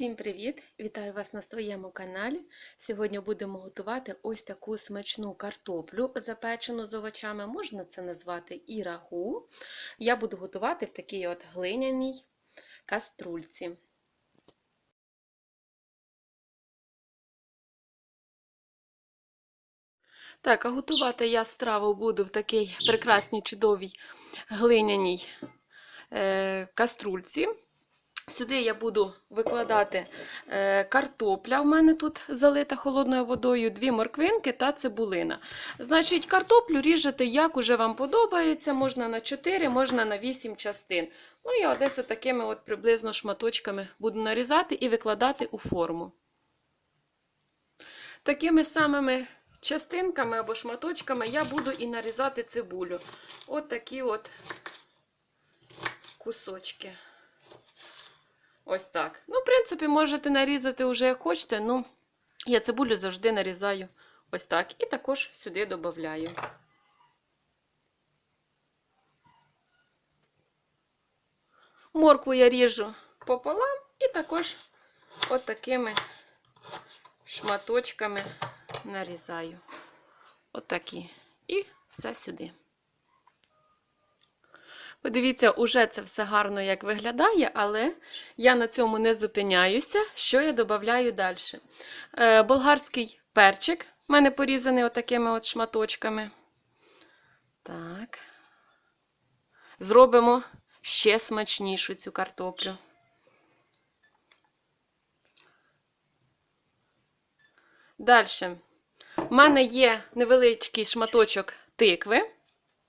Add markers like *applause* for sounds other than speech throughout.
Всім привіт! Вітаю вас на своєму каналі. Сьогодні будемо готувати ось таку смачну картоплю, запечену з овочами. Можна це назвати і рагу. Я буду готувати в такій от глиняній каструльці. Так, а готувати я страву буду в такій прекрасній, чудовій глиняній е, каструльці. Сюди я буду викладати е, картопля. У мене тут залита холодною водою, дві морквинки та цибулина. Значить, картоплю ріжете, як уже вам подобається. Можна на 4, можна на 8 частин. Ну, я десь такими от приблизно шматочками буду нарізати і викладати у форму. Такими самими частинками або шматочками я буду і нарізати цибулю. От такі от кусочки. Ось так. Ну, в принципі, можете нарізати вже як хочете. Ну, я цибулю завжди нарізаю ось так. І також сюди додаю. Моркву я ріжу пополам і також от такими шматочками нарізаю. Отакі. І все сюди. Подивіться, уже це все гарно як виглядає, але я на цьому не зупиняюся. Що я додаю далі? Е, болгарський перчик. У мене порізаний отакими от шматочками. Так. Зробимо ще смачнішу цю картоплю. Далі. У мене є невеличкий шматочок тикви.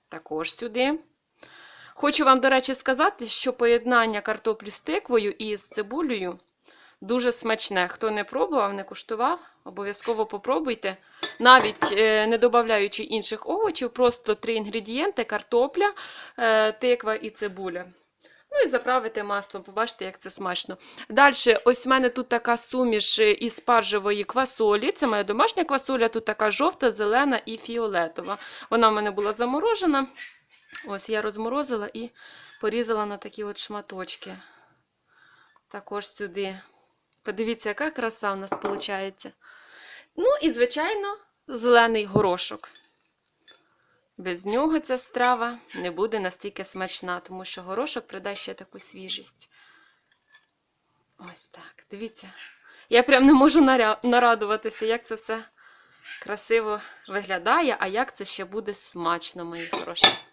Також сюди. Хочу вам, до речі, сказати, що поєднання картоплі з тиквою і з цибулею дуже смачне. Хто не пробував, не куштував, обов'язково попробуйте. Навіть е, не додаючи інших овочів, просто три інгредієнти: картопля, е, тиква і цибуля. Ну і заправити маслом, побачите, як це смачно. Далі, ось в мене тут така суміш із спаржевої квасолі. Це моя домашня квасоля, тут така жовта, зелена і фіолетова. Вона в мене була заморожена. Ось я розморозила і порізала на такі от шматочки. Також сюди. Подивіться, яка краса у нас виходить. Ну і, звичайно, зелений горошок. Без нього ця страва не буде настільки смачна, тому що горошок придає ще таку свіжість. Ось так. Дивіться. Я прям не можу нарадуватися, як це все красиво виглядає, а як це ще буде смачно, мої хороші.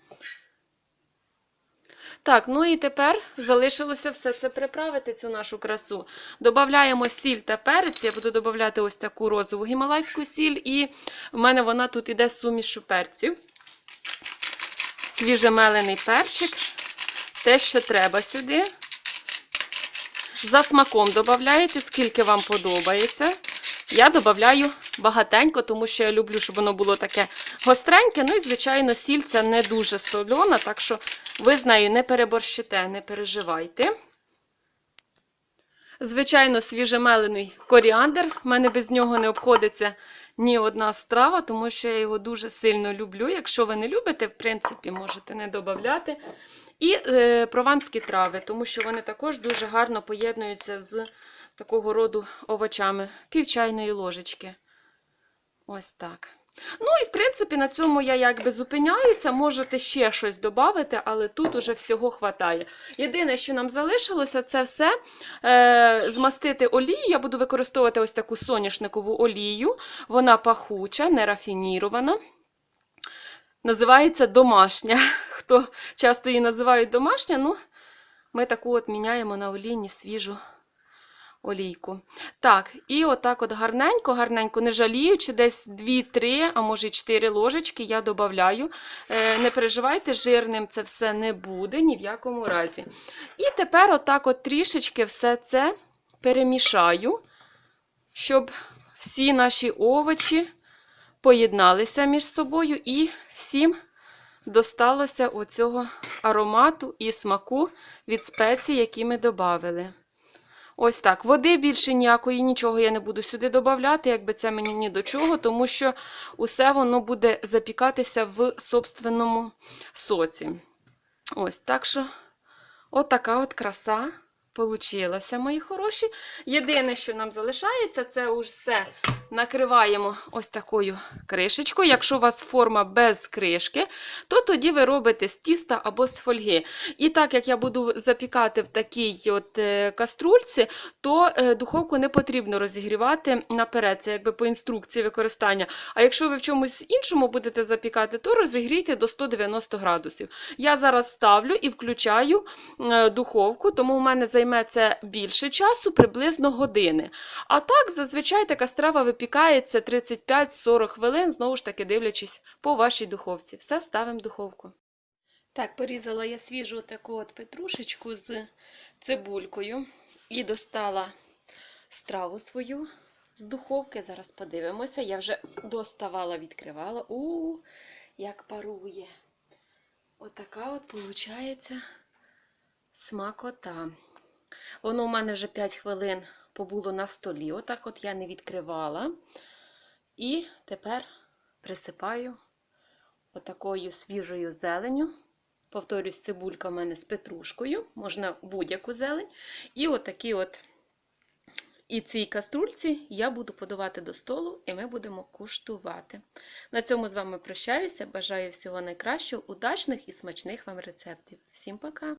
Так, ну і тепер залишилося все це приправити, цю нашу красу. Додаємо сіль та перець. Я буду додавати ось таку розову гімалайську сіль, і в мене вона тут іде з сумішу перців. Свіжемелений перчик. Те, що треба сюди. За смаком додаєте, скільки вам подобається. Я додаю багатенько, тому що я люблю, щоб воно було таке гостреньке. Ну і, звичайно, сіль це не дуже солена, так що ви з нею не переборщите, не переживайте. Звичайно, свіжемелений коріандр. У мене без нього не обходиться ні одна страва, тому що я його дуже сильно люблю. Якщо ви не любите, в принципі, можете не додати. І е, прованські трави, тому що вони також дуже гарно поєднуються з такого роду овочами, пів чайної ложечки. Ось так. Ну, і, в принципі, на цьому я якби зупиняюся. Можете ще щось додати, але тут уже всього хватає. Єдине, що нам залишилося, це все е, змастити олію. Я буду використовувати ось таку соняшникову олію. Вона пахуча, не рафінірована. Називається домашня. *laughs* Хто часто її називають домашня, ну, ми таку от міняємо на олійні свіжу олійку. Так, і отак от гарненько, гарненько, не жаліючи, десь 2-3, а може і 4 ложечки я додаю. Е, не переживайте, жирним це все не буде ні в якому разі. І тепер отак от трішечки все це перемішаю, щоб всі наші овочі поєдналися між собою і всім досталося оцього аромату і смаку від спецій, які ми додали. Ось так. Води більше ніякої, нічого я не буду сюди додавати, якби це мені ні до чого, тому що усе воно буде запікатися в собственному соці. Ось так що, отака от краса получилася, мої хороші. Єдине, що нам залишається, це уж все накриваємо ось такою кришечкою. Якщо у вас форма без кришки, то тоді ви робите з тіста або з фольги. І так як я буду запікати в такій от е, каструльці, то е, духовку не потрібно розігрівати наперед. Це якби по інструкції використання. А якщо ви в чомусь іншому будете запікати, то розігрійте до 190 градусів. Я зараз ставлю і включаю е, духовку, тому у мене займе це більше часу, приблизно години. А так, зазвичай така страва випікається 35-40 хвилин, знову ж таки дивлячись по вашій духовці. Все ставимо в духовку. Так, порізала я свіжу таку от петрушечку з цибулькою і достала страву свою з духовки. Зараз подивимося. Я вже доставала, відкривала. У, як парує. Отака от виходить смакота. Воно у мене вже 5 хвилин побуло на столі. Отак от я не відкривала. І тепер присипаю отакою свіжою зеленю. Повторюсь, цибулька в мене з петрушкою, можна будь-яку зелень. І отакі от і цій каструльці я буду подавати до столу, і ми будемо куштувати. На цьому з вами прощаюся. Бажаю всього найкращого, удачних і смачних вам рецептів. Всім пока!